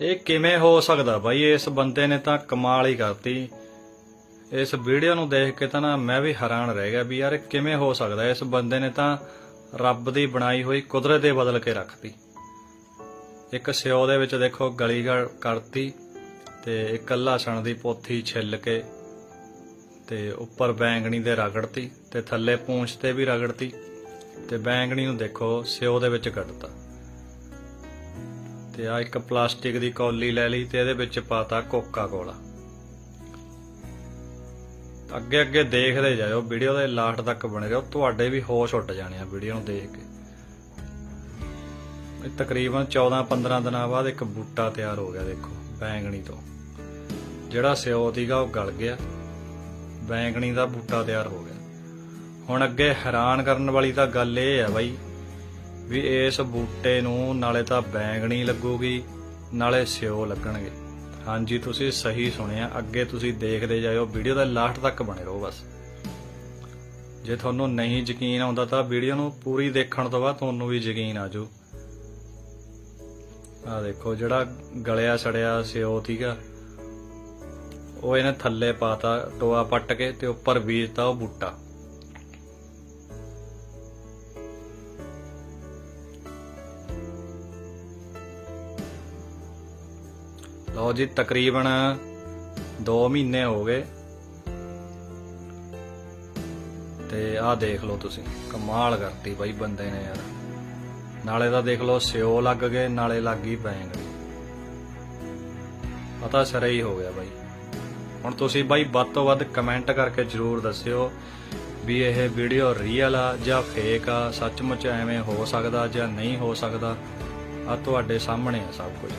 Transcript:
ਇਹ ਕਿਵੇਂ ਹੋ ਸਕਦਾ ਬਾਈ? ਇਸ ਬੰਦੇ ਨੇ ਤਾਂ ਕਮਾਲ ਹੀ ਕਰਤੀ। ਇਸ ਵੀਡੀਓ ਨੂੰ ਦੇਖ ਕੇ ਤਾਂ ਨਾ ਮੈਂ ਵੀ ਹੈਰਾਨ ਰਹਿ ਗਿਆ ਵੀ ਯਾਰ ਕਿਵੇਂ ਹੋ ਸਕਦਾ? ਇਸ ਬੰਦੇ ਨੇ ਤਾਂ ਰੱਬ ਦੀ ਬਣਾਈ ਹੋਈ ਕੁਦਰਤ ਦੇ ਬਦਲ ਕੇ ਰੱਖਤੀ। ਇੱਕ ਸਿਓ ਦੇ ਵਿੱਚ ਦੇਖੋ ਗਲੀ ਗੜ ਕਰਤੀ ਤੇ ਇਕੱਲਾ ਲਸਣ ਦੀ ਪੋਥੀ ਛਿੱਲ ਕੇ ਤੇ ਉੱਪਰ ਬੈਂਗਣੀ ਦੇ ਰਗੜਤੀ ਤੇ ਥੱਲੇ ਪੂੰਛ ਤੇ ਵੀ ਰਗੜਤੀ ਤੇ ਬੈਂਗਣੀ ਨੂੰ ਦੇਖੋ ਸਿਓ ਦੇ ਵਿੱਚ ਕੱਢਤਾ। ਤੇ ਆ ਇੱਕ ਪਲਾਸਟਿਕ ਦੀ ਕੌਲੀ ਲੈ ਲਈ ਤੇ ਇਹਦੇ ਵਿੱਚ ਪਾਤਾ ਕੋਕਾ ਕੋਲਾ ਅੱਗੇ ਅੱਗੇ ਦੇਖਦੇ ਜਾਇਓ ਵੀਡੀਓ ਦੇ ਲਾਸਟ ਤੱਕ ਬਣੇ ਰਹੋ, ਤੁਹਾਡੇ ਵੀ ਹੋਸ਼ ਉੱਡ ਜਾਣੇ ਆ ਵੀਡੀਓ ਨੂੰ ਦੇਖ ਕੇ। ਤਕਰੀਬਨ 14-15 ਦਿਨਾਂ ਬਾਅਦ ਇੱਕ ਬੂਟਾ ਤਿਆਰ ਹੋ ਗਿਆ, ਦੇਖੋ, ਬੈਂਗਣੀ ਤੋਂ। ਜਿਹੜਾ ਸਿਓ ਸੀਗਾ, ਉਹ ਗਲ ਗਿਆ। ਬੈਂਗਣੀ ਦਾ ਬੂਟਾ ਤਿਆਰ ਹੋ ਗਿਆ। ਹੁਣ ਅੱਗੇ ਹੈਰਾਨ ਕਰਨ ਵਾਲੀ ਤਾਂ ਗੱਲ ਇਹ ਹੈ ਬਾਈ ਵੀ ਇਸ ਬੂਟੇ ਨੂੰ ਨਾਲੇ ਤਾਂ ਬੈਂਗਣੀ ਲੱਗੂਗੀ, ਨਾਲੇ ਸਿਓ ਲੱਗਣਗੇ। ਹਾਂਜੀ, ਤੁਸੀਂ ਸਹੀ ਸੁਣਿਆ। ਅੱਗੇ ਤੁਸੀਂ ਦੇਖਦੇ ਜਾਇਓ। ਵੀਡੀਓ ਦਾ ਲਾਸਟ ਤੱਕ ਬਣੇ ਰਹੋ ਬਸ। ਜੇ ਤੁਹਾਨੂੰ ਨਹੀਂ ਯਕੀਨ ਆਉਂਦਾ ਤਾਂ ਵੀਡੀਓ ਨੂੰ ਪੂਰੀ ਦੇਖਣ ਤੋਂ ਬਾਅਦ ਤੁਹਾਨੂੰ ਵੀ ਯਕੀਨ ਆ ਜਾਊ ਆ ਦੇਖੋ, ਜਿਹੜਾ ਗਲਿਆ ਸੜਿਆ ਸਿਓ ਸੀਗਾ, ਉਹ ਇਹਨੇ ਥੱਲੇ ਪਾਤਾ, ਟੋਆ ਪੱਟ ਕੇ ਤੇ ਉੱਪਰ ਬੀਜਤਾ ਉਹ ਬੂਟਾ। ਲਓ ਜੀ, ਤਕਰੀਬਨ 2 ਮਹੀਨੇ ਹੋ ਗਏ। ਤੇ ਆਹ ਦੇਖ ਲਓ ਤੁਸੀਂ, ਕਮਾਲ ਕਰਤੀ ਬਾਈ ਬੰਦੇ ਨੇ ਯਾਰ। ਨਾਲੇ ਤਾਂ ਦੇਖ ਲਓ ਸਿਓ ਲੱਗ ਗਏ, ਨਾਲੇ ਲੱਗ ਗਈ ਬੈਂਗਣੀ ਪਤਾ ਸਰੇ ਹੀ ਹੋ ਗਿਆ ਬਾਈ। ਹੁਣ ਤੁਸੀਂ ਬਾਈ ਵੱਧ ਤੋਂ ਵੱਧ ਕਮੈਂਟ ਕਰਕੇ ਜਰੂਰ ਦੱਸਿਓ ਵੀ ਇਹ ਵੀਡੀਓ ਰੀਅਲ ਆ ਜਾਂ ਫੇਕ ਆ, ਸੱਚਮੁੱਚ ਐਵੇਂ ਹੋ ਸਕਦਾ ਜਾਂ ਨਹੀਂ ਹੋ ਸਕਦਾ। ਆ ਤੁਹਾਡੇ ਸਾਹਮਣੇ ਆ ਸਭ ਕੁਝ।